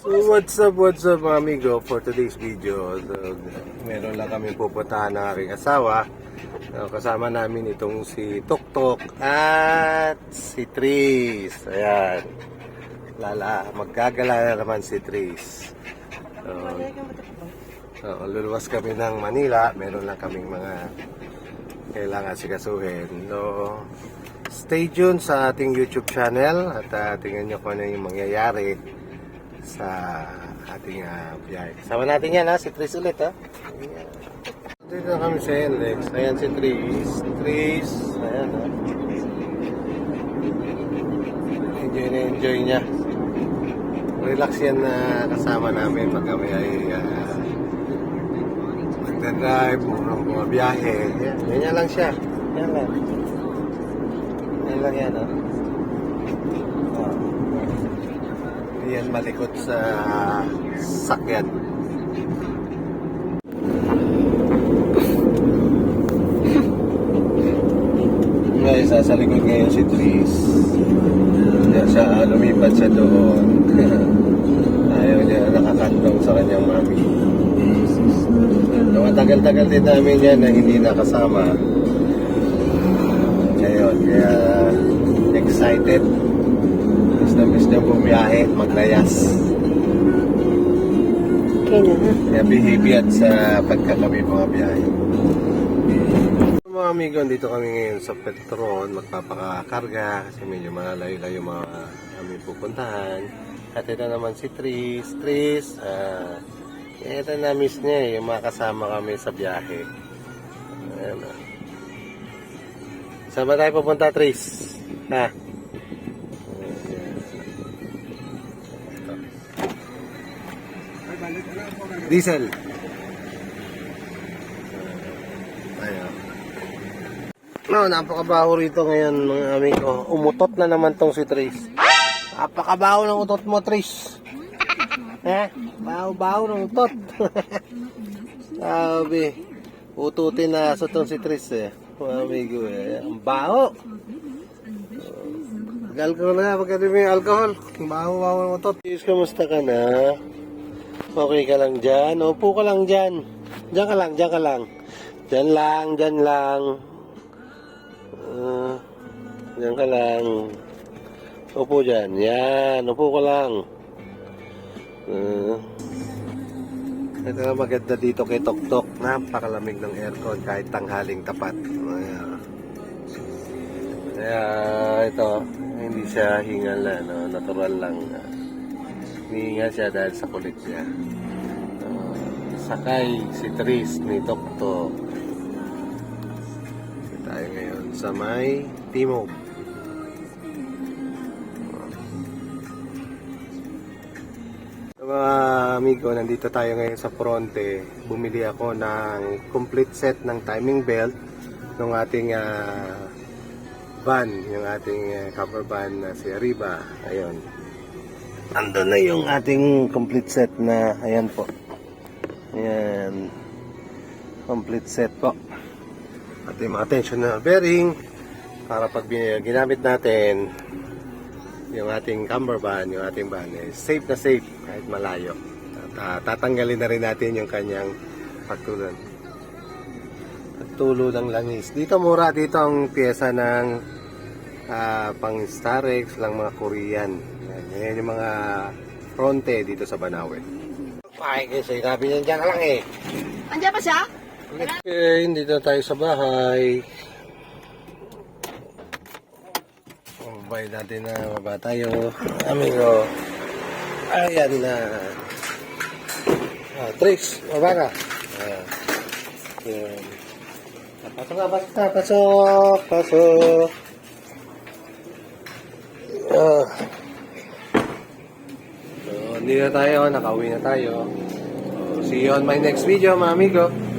So what's up, what's up mga amigo for today's video. So, meron lang kami pupuntahan ng aking asawa. So, kasama namin itong si Tuktok at si Tris. Ayan. Lala, magkagala na naman si Tris. So, so, luluwas kami ng Manila. Meron lang kaming mga kailangan sikasuhin. So, stay tuned sa ating YouTube channel at uh, tingnan nyo kung ano yung mangyayari sa ating uh, biyahe. Sama natin yan ha, si Tris ulit ha. Ayan. Dito kami sa NLEX. Ayan si Tris. Tris. Ayan ha. Enjoy na enjoy niya. Relax yan na kasama namin pag kami ay uh, magdadrive, murang bumabiyahe. Yan, ganyan lang siya. Yan lang. Yan lang yan ha. Oh. Hindi yan malikot sa sakyan. Ngayon, sa likod ngayon si Tris. Kaya siya, ah, lumipat siya doon. Ayaw niya nakakantong sa kanyang mami. Matagal-tagal din namin yan na hindi nakasama. Ngayon, kaya excited. Na gusto niya bumiyahe, maglayas. Okay na. Kaya yan sa pagkakabi mga biyahe. Mga amigo, dito kami ngayon sa Petron, magpapakakarga kasi medyo malayo-layo mga kami pupuntahan. At ito naman si Tris. Tris, ah, ito na miss niya eh, yung mga kasama kami sa biyahe. Ayan, ah. Saan ba tayo pupunta, Tris? Ha? Diesel. Ayan. No, napakabaho rito ngayon mga amigo. Umutot na naman tong si Tris. Napakabaho ng utot mo, Tris. Eh, baho-baho ng utot. Sabi, ututin na sa tong si Tris eh. Mga amigo eh. Ang baho. Alcohol na, magkano mo yung alcohol? Baho-baho ng utot. Tris, kamusta ka na? Okay ka lang dyan? Upo ka lang dyan. Dyan ka lang, dyan ka lang. Dyan lang, dyan lang. Uh, dyan ka lang. Upo dyan. Yan, upo ka lang. Uh, ito nga maganda dito kay Tok Tok. Napakalamig ng aircon kahit tanghaling tapat. Ayan. Kaya ito, hindi siya hingal na, no? natural lang. Hinihinga siya dahil sa kulit niya. Uh, sakay si Tris ni Tok. Kasi tayo ngayon sa may Timog. So, mga amigo, nandito tayo ngayon sa Fronte. Bumili ako ng complete set ng timing belt ng ating ah, van, yung ating ah, cover van na si Arriba. Ayun. Ando na yung ating complete set na, ayan po. Ayan. Complete set po. At yung mga tensioner bearing para pag ginamit natin yung ating camber van, yung ating van is safe na safe kahit malayo. At ah, tatanggalin na rin natin yung kanyang pagtulon. Pagtulo ng langis. Dito mura dito ang pyesa ng ah, pang Starex lang mga Korean. Yan, yan yung mga fronte dito sa Banawe. Ay, kasi sabi niyan dyan lang eh. Andiyan pa siya? Okay, dito na tayo sa bahay. Babay natin na baba tayo. Amigo. Ayan na. Ah, Trix, baba ka. Ayan. Ayan. Pasok na, pasok na, pasok, pasok. Ah. So, hindi na tayo, nakauwi na tayo. So, see you on my next video, mga amigo.